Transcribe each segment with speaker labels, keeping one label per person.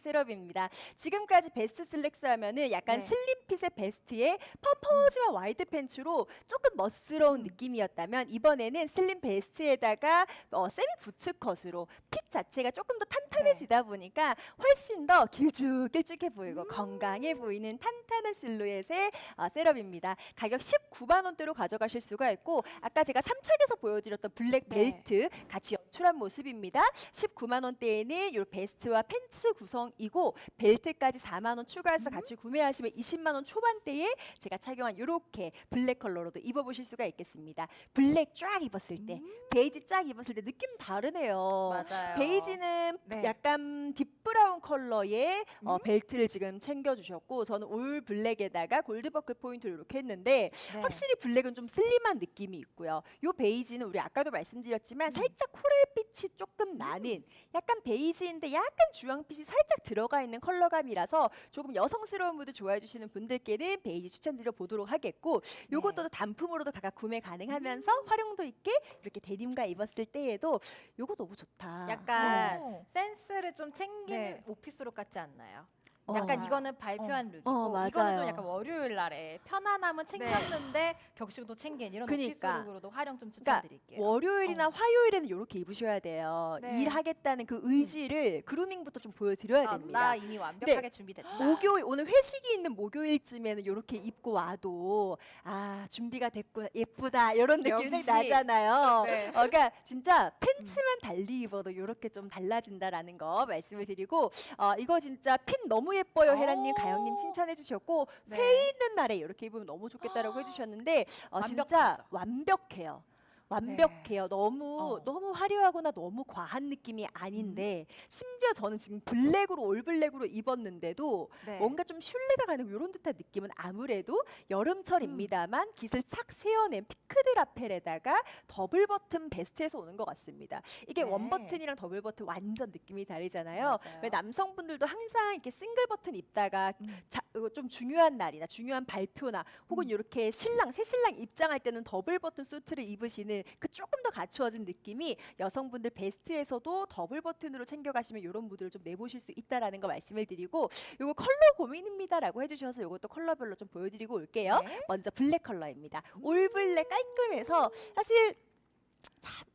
Speaker 1: 셋업입니다. 지금까지 베스트 슬랙스 하면은 약간
Speaker 2: 네.
Speaker 1: 슬림핏의 베스트에 펌퍼지만 와이드 팬츠로 조금 멋스러운 느낌이었다면 이번에는 슬림 베스트에다가 어, 세미 부츠 컷으로 핏 자체가 조금 더 탄탄해지다 보니까 훨씬 더 길쭉길쭉해 보이고 건강해 보이는 탄탄한 실루엣의 어, 셋업입니다. 가격 19만 원대로 가져가실 수가 있고 아까 제가 3착에서 보여드렸던 블랙
Speaker 2: 네.
Speaker 1: 벨트 같이 연출한 모습입니다. 19만 원대에는 이 베스트와 팬츠 구성 이고 벨트까지 4만 원 추가해서 같이 구매하시면 20만 원 초반대에 제가 착용한 이렇게 블랙 컬러로도 입어보실 수가 있겠습니다. 블랙 쫙 입었을 때, 베이지 쫙 입었을 때 느낌 다르네요.
Speaker 2: 맞아요.
Speaker 1: 베이지는
Speaker 2: 네.
Speaker 1: 약간 딥브라운 컬러의 어,
Speaker 2: 음.
Speaker 1: 벨트를 지금 챙겨주셨고 저는 올 블랙에다가 골드버클 포인트를 이렇게 했는데
Speaker 2: 네.
Speaker 1: 확실히 블랙은 좀 슬림한 느낌이 있고요. 요 베이지는 우리 아까도
Speaker 2: 음.
Speaker 1: 말씀드렸지만 살짝 코랄빛이 조금 나는 약간 베이지인데 약간 주황빛이 살짝 들어가 있는 컬러감이라서 조금 여성스러운 무드 좋아해 주시는 분들께는 베이지 추천드려 보도록 하겠고 요것도
Speaker 2: 네.
Speaker 1: 단품으로도 각각 구매 가능하면서 활용도 있게 이렇게 데님과 입었을 때에도 요거 너무 좋다.
Speaker 2: 약간
Speaker 3: 어.
Speaker 2: 센스를 좀 챙기는
Speaker 3: 네.
Speaker 2: 오피스룩 같지 않나요?
Speaker 1: 어.
Speaker 2: 약간 이거는 발표한 룩이고
Speaker 1: 어,
Speaker 2: 이거는
Speaker 1: 맞아요.
Speaker 2: 좀 약간 월요일 날에 편안함은 챙겼는데 격식도 챙긴 이런
Speaker 1: 그니까.
Speaker 2: 오피스 룩으로도 활용 좀
Speaker 1: 그러니까
Speaker 2: 추천드릴게요.
Speaker 1: 월요일이나
Speaker 2: 어.
Speaker 1: 화요일에는 이렇게 입으셔야 돼요.
Speaker 3: 네.
Speaker 1: 일하겠다는 그 의지를 그루밍부터 좀 보여드려야
Speaker 2: 아,
Speaker 1: 됩니다.
Speaker 2: 나 이미 완벽하게 준비됐다.
Speaker 1: 목요일 오늘 회식이 있는 목요일쯤에는 이렇게 입고 와도 아 준비가 됐구나 예쁘다 이런 느낌이
Speaker 3: 역시.
Speaker 1: 나잖아요.
Speaker 3: 네.
Speaker 1: 어, 그러니까 진짜 팬츠만 달리 입어도 이렇게 좀 달라진다라는 거 말씀을 드리고 어, 이거 진짜 핀 너무 예뻐요 헤라님
Speaker 3: 오.
Speaker 1: 가영님 칭찬해 주셨고
Speaker 3: 네.
Speaker 1: 회의 있는 날에 이렇게 입으면 너무 좋겠다라고 해주셨는데 어, 진짜. 완벽해요. 완벽해요. 너무
Speaker 2: 어.
Speaker 1: 너무 화려하거나 너무 과한 느낌이 아닌데 심지어 저는 지금 블랙으로 올 블랙으로 입었는데도
Speaker 3: 네.
Speaker 1: 뭔가 좀 신뢰가 가는 이런 듯한 느낌은 아무래도 여름철입니다만 깃을 싹 세워낸 피크드 라펠에다가 더블 버튼 베스트에서 오는 것 같습니다. 이게
Speaker 2: 네.
Speaker 1: 원 버튼이랑 더블 버튼 완전 느낌이 다르잖아요.
Speaker 2: 맞아요.
Speaker 1: 왜 남성분들도 항상 이렇게 싱글 버튼 입다가
Speaker 3: 음.
Speaker 1: 자, 이거 좀 중요한 날이나 중요한 발표나 혹은
Speaker 2: 음.
Speaker 1: 이렇게 신랑 새 신랑 입장할 때는 더블 버튼 수트를 입으시는 그 조금 더 갖추어진 느낌이 여성분들 베스트에서도 더블 버튼으로 챙겨가시면 이런 무드를 좀 내보실 수 있다라는 거 말씀을 드리고 이거 컬러 고민입니다라고 해주셔서 이것도 컬러별로 좀 보여드리고 올게요.
Speaker 2: 네.
Speaker 1: 먼저 블랙 컬러입니다. 올 블랙 깔끔해서 사실 참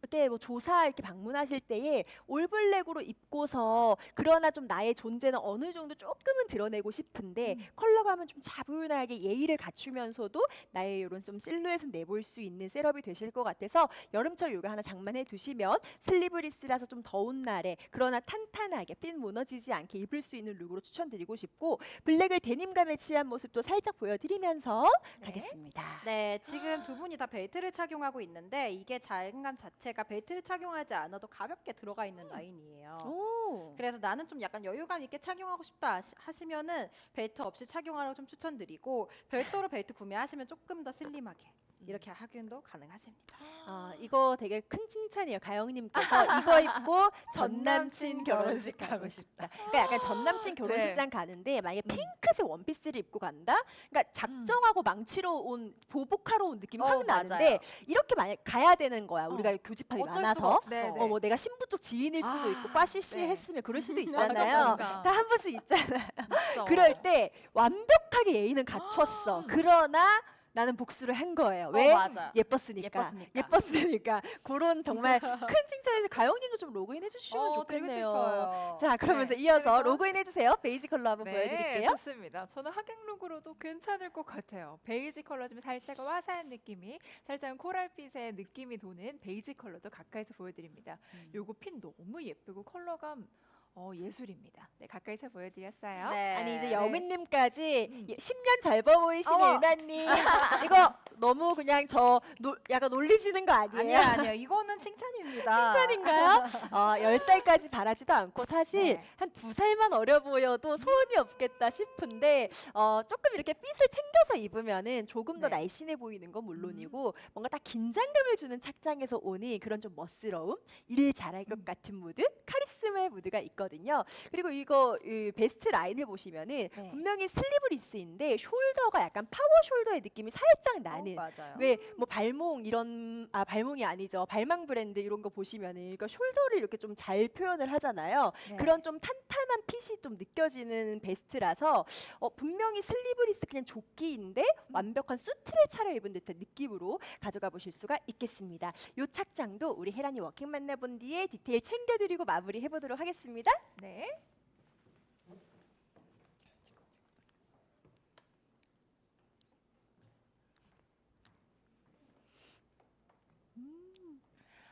Speaker 1: 이렇게 뭐 조사 이렇게 방문하실 때에 올 블랙으로 입고서 그러나 좀 나의 존재는 어느 정도 조금은 드러내고 싶은데 컬러감은 좀 차분하게 예의를 갖추면서도 나의 이런 좀 실루엣은 내볼 수 있는 셋업이 되실 것 같아서 여름철 요거 하나 장만해 두시면 슬리브리스라서 좀 더운 날에 그러나 탄탄하게 핏 무너지지 않게 입을 수 있는 룩으로 추천드리고 싶고 블랙을 데님과 매치한 모습도 살짝 보여드리면서 가겠습니다.
Speaker 2: 네, 지금 두 분이 다 벨트를 착용하고 있는데 이게 자연감 자체가 벨트를 착용하지 않아도 가볍게 들어가 있는 라인이에요.
Speaker 1: 오.
Speaker 2: 그래서 나는 좀 약간 여유감 있게 착용하고 싶다 하시- 하시면은 벨트 없이 착용하라고 좀 추천드리고 별도로 벨트 구매하시면 조금 더 슬림하게 이렇게 확인도 가능하십니다.
Speaker 1: 아, 이거 되게 큰 칭찬이에요. 가영님께서 이거 입고 전 남친 결혼식 가고 싶다. 그러니까 약간 전 남친 결혼식장 가는데 만약에 핑크색 원피스를 입고 간다? 그러니까 작정하고 망치러 온 보복하러 온 느낌이
Speaker 2: 어,
Speaker 1: 확 나는데
Speaker 2: 맞아요.
Speaker 1: 이렇게 만약 가야 되는 거야. 우리가 교집합이
Speaker 2: 어쩔 수가
Speaker 1: 많아서.
Speaker 2: 없어.
Speaker 3: 네, 네.
Speaker 1: 어, 뭐 내가 신부 쪽 지인일 수도
Speaker 2: 아,
Speaker 1: 있고 빠시시
Speaker 2: 네.
Speaker 1: 했으면 그럴 수도 있잖아요.
Speaker 2: 맞아.
Speaker 1: 다 한 번씩 있잖아요. 그럴 때 완벽하게 예의는 갖췄어. 그러나 나는 복수를 한 거예요. 왜?
Speaker 2: 어, 맞아.
Speaker 1: 예뻤으니까.
Speaker 2: 예뻤으니까.
Speaker 1: 예뻤으니까. 그런 정말 큰 칭찬해서 가영님도 좀 로그인 해주시면
Speaker 2: 어,
Speaker 1: 좋겠네요. 자, 그러면서
Speaker 3: 네,
Speaker 1: 이어서
Speaker 3: 그래서-
Speaker 1: 로그인 해주세요. 베이지 컬러 한번 보여드릴게요.
Speaker 3: 네, 좋습니다. 저는 하객룩으로도 괜찮을 것 같아요. 베이지 컬러지만 살짝 화사한 느낌이, 살짝 코랄빛의 느낌이 도는 베이지 컬러도 가까이서 보여드립니다.
Speaker 1: 음.
Speaker 3: 요거 핀 너무 예쁘고 컬러감 어, 예술입니다. 네, 가까이서 보여드렸어요.
Speaker 2: 네.
Speaker 1: 아니 이제
Speaker 3: 네.
Speaker 1: 영은님까지
Speaker 3: 음.
Speaker 1: 10년 젊어 보이시는
Speaker 2: 어머.
Speaker 1: 유나님 이거 너무 그냥 저 노, 약간 놀리시는 거 아니에요?
Speaker 2: 아니야 아니야 이거는 칭찬입니다.
Speaker 1: 칭찬인가요? 어, 10살까지 바라지도 않고 사실
Speaker 2: 네.
Speaker 1: 한 두 살만 어려 보여도 소원이 없겠다 싶은데 어, 조금 이렇게 핏을 챙겨서 입으면은 조금 더
Speaker 2: 네.
Speaker 1: 날씬해 보이는 건 물론이고 뭔가 딱 긴장감을 주는 착장에서 오니 그런 좀 멋스러움, 일 잘할 것 같은 무드, 카리스마의 무드가 있거든요. 그리고 이거 이 베스트 라인을 보시면은
Speaker 2: 네.
Speaker 1: 분명히 슬리브리스인데 숄더가 약간 파워 숄더의 느낌이 살짝 나는
Speaker 2: 어, 맞아요.
Speaker 1: 왜 뭐 발몽 이런 아 발몽이 아니죠 발망 브랜드 이런 거 보시면은 그러니까 숄더를 이렇게 좀 잘 표현을 하잖아요.
Speaker 2: 네.
Speaker 1: 그런 좀 탄탄한 핏이 좀 느껴지는 베스트라서 어, 분명히 슬리브리스 그냥 조끼인데 완벽한 수트를 차려입은 듯한 느낌으로 가져가 보실 수가 있겠습니다. 요 착장도 우리 혜란이 워킹 만나본 뒤에 디테일 챙겨드리고 마무리해 보도록 하겠습니다.
Speaker 3: 네. 음.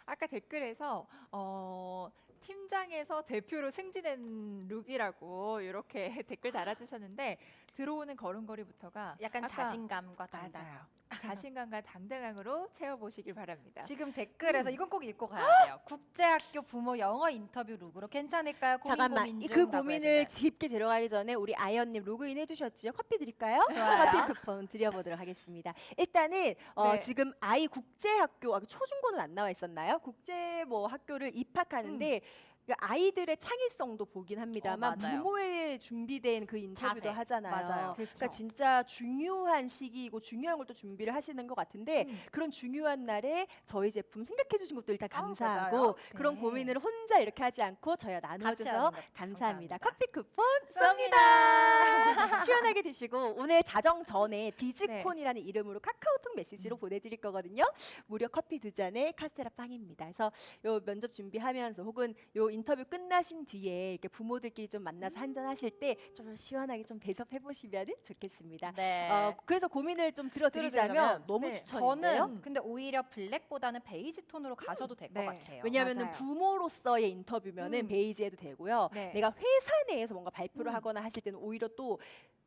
Speaker 3: 아까 댓글에서 어, 팀장에서 대표로 승진한 룩이라고 이렇게 댓글 달아주셨는데 들어오는 걸음걸이부터가
Speaker 2: 약간
Speaker 3: 아까
Speaker 2: 자신감과 당당.
Speaker 3: 맞아요. 자신감과 당당함으로 채워보시길 바랍니다.
Speaker 2: 지금 댓글에서
Speaker 1: 음.
Speaker 2: 이건 꼭 읽고 가야 돼요. 국제학교 부모 영어 인터뷰 룩으로 괜찮을까요? 고민
Speaker 1: 잠깐만
Speaker 2: 고민
Speaker 1: 이- 그
Speaker 2: 중이라고
Speaker 1: 고민을
Speaker 2: 해주세요.
Speaker 1: 깊게 들어가기 전에 우리 아이언님 로그인 해주셨지요? 커피 드릴까요?
Speaker 2: 좋아요.
Speaker 1: 커피 쿠폰 드려보도록 하겠습니다. 일단은 어,
Speaker 3: 네.
Speaker 1: 지금 아이 국제학교 아, 초중고는 안 나와 있었나요? 국제 뭐 학교를 입학하는데 그 아이들의 창의성도 보긴 합니다만
Speaker 2: 어, 맞아요.
Speaker 1: 부모에 준비된 그 인터뷰도
Speaker 2: 자세.
Speaker 1: 하잖아요.
Speaker 2: 맞아요.
Speaker 3: 그렇죠.
Speaker 1: 그러니까 진짜 중요한 시기이고 중요한 걸 또 준비를 하시는 것 같은데
Speaker 3: 음.
Speaker 1: 그런 중요한 날에 저희 제품 생각해 주신 것도 일단
Speaker 2: 아,
Speaker 1: 감사하고
Speaker 2: 맞아요.
Speaker 1: 그런
Speaker 3: 네.
Speaker 1: 고민을 혼자 이렇게 하지 않고 저희와 나눠줘서 감사합니다.
Speaker 2: 감사합니다.
Speaker 1: 커피 쿠폰 쏩니다. 시원하게 드시고 오늘 자정 전에 비즈콘이라는 이름으로 카카오톡 메시지로 보내드릴 거거든요. 무려 커피 두 잔에 카스테라 빵입니다. 그래서 요 면접 준비하면서 혹은 요 인터뷰 끝나신 뒤에 이렇게 부모들끼리 좀 만나서 한잔 하실 때 좀 시원하게 좀 대접해 보시면 좋겠습니다.
Speaker 2: 네.
Speaker 1: 어, 그래서 고민을 좀 들어드리자면
Speaker 2: 들어드리자면,
Speaker 1: 너무
Speaker 3: 네,
Speaker 1: 추천인데요.
Speaker 2: 저는 근데 오히려 블랙보다는 베이지 톤으로 가셔도 될 것
Speaker 3: 네.
Speaker 2: 같아요.
Speaker 1: 왜냐하면
Speaker 3: 맞아요.
Speaker 1: 부모로서의 인터뷰면은
Speaker 3: 음.
Speaker 1: 베이지 해도 되고요.
Speaker 3: 네.
Speaker 1: 내가 회사 내에서 뭔가 발표를
Speaker 3: 음.
Speaker 1: 하거나 하실 때는 오히려 또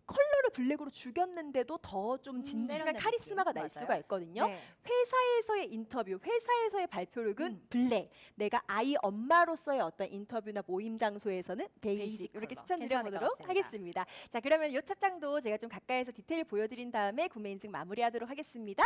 Speaker 1: 컬러를 블랙으로 죽였는데도 더좀
Speaker 3: 음,
Speaker 1: 진진한
Speaker 2: 세련된
Speaker 1: 카리스마가
Speaker 2: 느낌.
Speaker 1: 날
Speaker 2: 맞아요.
Speaker 1: 수가 있거든요.
Speaker 3: 네.
Speaker 1: 회사에서의 인터뷰, 회사에서의 발표력은
Speaker 3: 음.
Speaker 1: 블랙. 내가 아이 엄마로서의 어떤 인터뷰나 모임 장소에서는 베이지,
Speaker 2: 베이지
Speaker 1: 이렇게
Speaker 2: 컬러.
Speaker 1: 추천드려보도록
Speaker 2: 같습니다.
Speaker 1: 하겠습니다. 자, 그러면 이 착장도 제가 좀 가까이서 디테일 보여드린 다음에 구매 인증 마무리하도록 하겠습니다.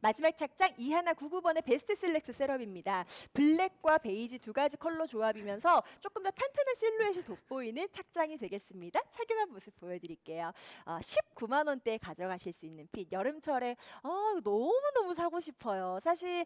Speaker 1: 마지막 착장 2199번의 베스트 셀렉트 셋업입니다. 블랙과 베이지 두 가지 컬러 조합이면서 조금 더 탄탄한 실루엣이 돋보이는 착장이 되겠습니다. 착용한 모습 보여드릴게요. 어, 19만 원대에 가져가실 수 있는 핏. 여름철에 어, 너무 너무 사고 싶어요. 사실.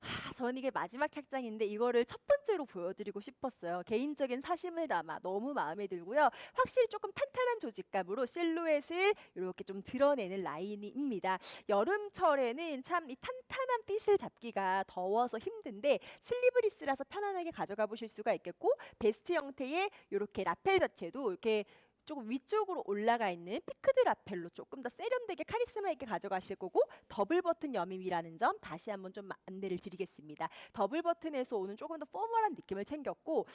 Speaker 1: 하, 저는 이게 마지막 착장인데 이거를 첫 번째로 보여드리고 싶었어요. 개인적인 사심을 담아 너무 마음에 들고요. 확실히 조금 탄탄한 조직감으로 실루엣을 이렇게 좀 드러내는 라인입니다. 여름철에는 참 이 탄탄한 핏을 잡기가 더워서 힘든데 슬리브리스라서 편안하게 가져가 보실 수가 있겠고 베스트 형태의 이렇게 라펠 자체도 이렇게 조금 위쪽으로 올라가 있는 피크드 라펠로 조금 더 세련되게 카리스마 있게 가져가실 거고 더블 버튼 여밈이라는 점 다시 한번 좀 안내를 드리겠습니다. 더블 버튼에서 오는 조금 더 포멀한 느낌을 챙겼고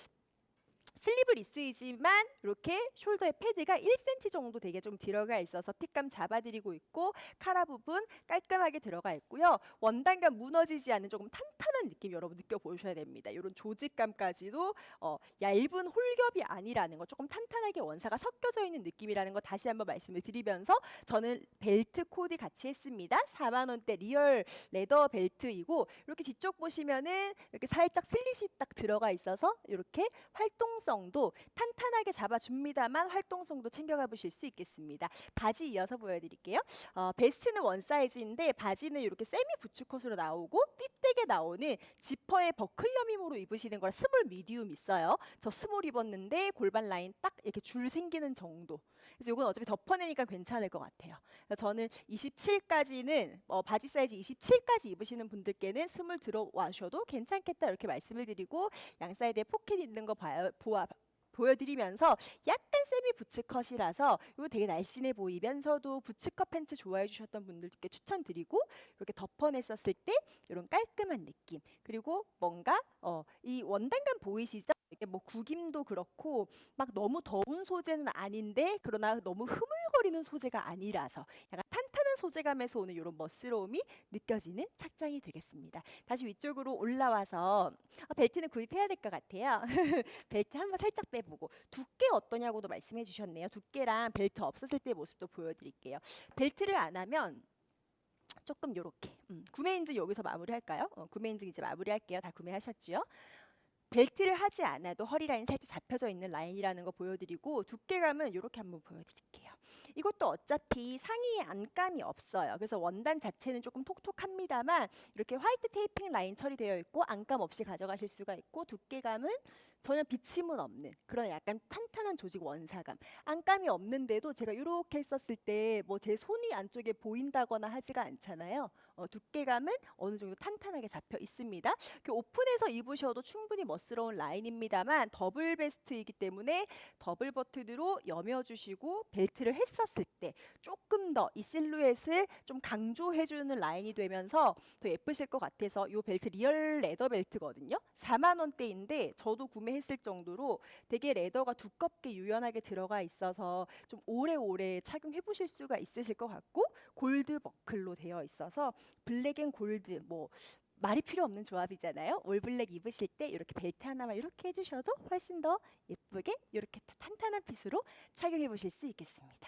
Speaker 1: 슬리브 리스이지만 이렇게 숄더에 패드가 1cm 정도 되게 좀 들어가 있어서 핏감 잡아드리고 있고 카라 부분 깔끔하게 들어가 있고요. 원단감 무너지지 않는 조금 탄탄한 느낌 여러분 느껴보셔야 됩니다. 이런 조직감까지도 어, 얇은 홀겹이 아니라는 거 조금 탄탄하게 원사가 섞여져 있는 느낌이라는 거 다시 한번 말씀을 드리면서 저는 벨트 코디 같이 했습니다. 4만 원대 리얼 레더 벨트이고 이렇게 뒤쪽 보시면은 이렇게 살짝 슬릿이 딱 들어가 있어서 이렇게 활동성 도 탄탄하게 잡아줍니다만 활동성도 챙겨가 보실 수 있겠습니다. 바지 이어서 보여드릴게요. 어, 베스트는 원 사이즈인데 바지는 이렇게 세미 부츠컷으로 나오고 삐되게 나오는 지퍼에 버클럼임으로 입으시는 거라 스몰 미디움 있어요. 저 스몰 입었는데 골반 라인 딱 이렇게 줄 생기는 정도. 그래서 이건 어차피 덮어내니까 괜찮을 것 같아요. 저는 27까지는 어, 바지 사이즈 27까지 입으시는 분들께는 스물 들어와셔도 괜찮겠다 이렇게 말씀을 드리고 양 사이드에 포켓 있는 거 봐요, 보아 보여드리면서 약간 세미 부츠컷이라서 이거 되게 날씬해 보이면서도 부츠컷 팬츠 좋아해 주셨던 분들께 추천드리고 이렇게 덮어냈었을 때 이런 깔끔한 느낌 그리고 뭔가 어, 이 원단감 보이시죠? 이게 뭐 구김도 그렇고 막 너무 더운 소재는 아닌데 그러나 너무 흐물거리는 소재가 아니라서 약간 탄탄한 소재감에서 오는 이런 멋스러움이 느껴지는 착장이 되겠습니다. 다시 위쪽으로 올라와서 아, 벨트는 구입해야 될 것 같아요. 벨트 한번 살짝 빼보고 두께 어떠냐고도 말씀해 주셨네요. 두께랑 벨트 없었을 때 모습도 보여드릴게요. 벨트를 안 하면 조금 요렇게 음, 구매 인증 여기서 마무리할까요? 어, 구매 인증 이제 마무리할게요. 다 구매하셨지요? 벨트를 하지 않아도 허리 라인 살짝 잡혀져 있는 라인이라는 거 보여드리고 두께감은 이렇게 한번 보여드릴게요. 이것도 어차피 상의에 안감이 없어요. 그래서 원단 자체는 조금 톡톡합니다만 이렇게 화이트 테이핑 라인 처리되어 있고 안감 없이 가져가실 수가 있고 두께감은 전혀 비침은 없는 그런 약간 탄탄한 조직 원사감. 안감이 없는데도 제가 이렇게 했었을 때 뭐 제 손이 안쪽에 보인다거나 하지가 않잖아요. 어, 두께감은 어느 정도 탄탄하게 잡혀 있습니다. 그 오픈해서 입으셔도 충분히 멋스러운 라인입니다만 더블 베스트이기 때문에 더블 버튼으로 여며주시고 벨트를 했었을 때 조금 더 이 실루엣을 좀 강조해주는 라인이 되면서 더 예쁘실 것 같아서 이 벨트 리얼 레더 벨트거든요. 4만 원대인데 저도 구매했을 정도로 되게 레더가 두껍게 유연하게 들어가 있어서 좀 오래오래 착용해 보실 수가 있으실 것 같고 골드 버클로 되어 있어서 블랙 앤 골드 뭐 말이 필요 없는 조합이잖아요. 올 블랙 입으실 때 이렇게 벨트 하나만 이렇게 해주셔도 훨씬 더 예쁘게 이렇게 탄탄한 핏으로 착용해 보실 수 있겠습니다.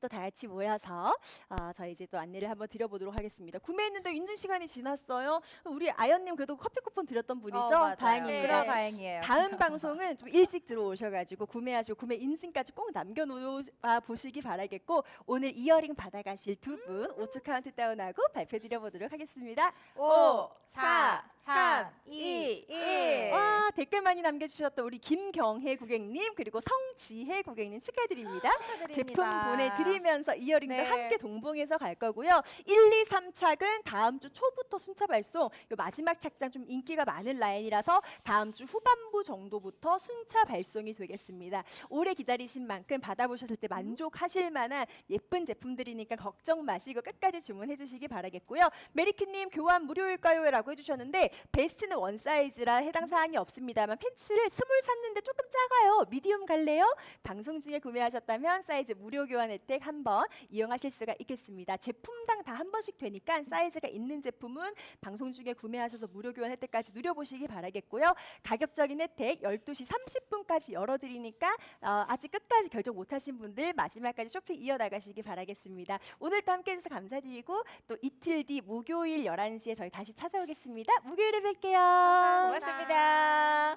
Speaker 1: 또 다 같이 모여서 어, 저희 이제 또 안내를 한번 드려보도록 하겠습니다. 구매했는데 있는 시간이 지났어요. 우리 아연님 그래도 커피 쿠폰 드렸던 분이죠?
Speaker 2: 어, 맞아요.
Speaker 1: 다행입니다.
Speaker 2: 그럼 다행이에요.
Speaker 1: 다음 방송은 좀 일찍 들어오셔가지고 구매하시고 구매 인증까지 꼭 남겨놓아 보시기 바라겠고 오늘 이어링 받아가실 두분 5초 카운트 다운하고 발표드려보도록 하겠습니다.
Speaker 2: 5, 4, 3, 2, 1.
Speaker 1: 와 댓글 많이 남겨주셨던 우리 김경혜 고객님 그리고 성지혜 고객님 축하드립니다. 제품 보내드리면서 이어링도
Speaker 3: 네.
Speaker 1: 함께 동봉해서 갈 거고요. 1, 2, 3착은 다음 주 초부터 순차 발송. 요 마지막 착장 좀 인기가 많은 라인이라서 다음 주 후반부 정도부터 순차 발송이 되겠습니다. 오래 기다리신 만큼 받아보셨을 때 만족하실 만한 예쁜 제품들이니까 걱정 마시고 끝까지 주문해 주시기 바라겠고요. 메리크님 교환 무료일까요? 라고 해주셨는데 베스트는 원 사이즈라 해당 사항이 없습니다만 팬츠를 스몰 샀는데 조금 작아요. 미디움 갈래요? 방송 중에 구매하셨다면 사이즈 무료 교환 혜택 한번 이용하실 수가 있겠습니다. 제품당 다 한 번씩 되니까 사이즈가 있는 제품은 방송 중에 구매하셔서 무료 교환 혜택까지 누려보시기 바라겠고요. 가격적인 혜택 12시 30분까지 열어드리니까 어, 아직 끝까지 결정 못하신 분들 마지막까지 쇼핑 이어나가시기 바라겠습니다. 오늘도 함께해주셔서 감사드리고 또 이틀 뒤 목요일 11시에 저희 다시 찾아오겠습니다. 목요일에 뵐게요.
Speaker 3: 고맙습니다.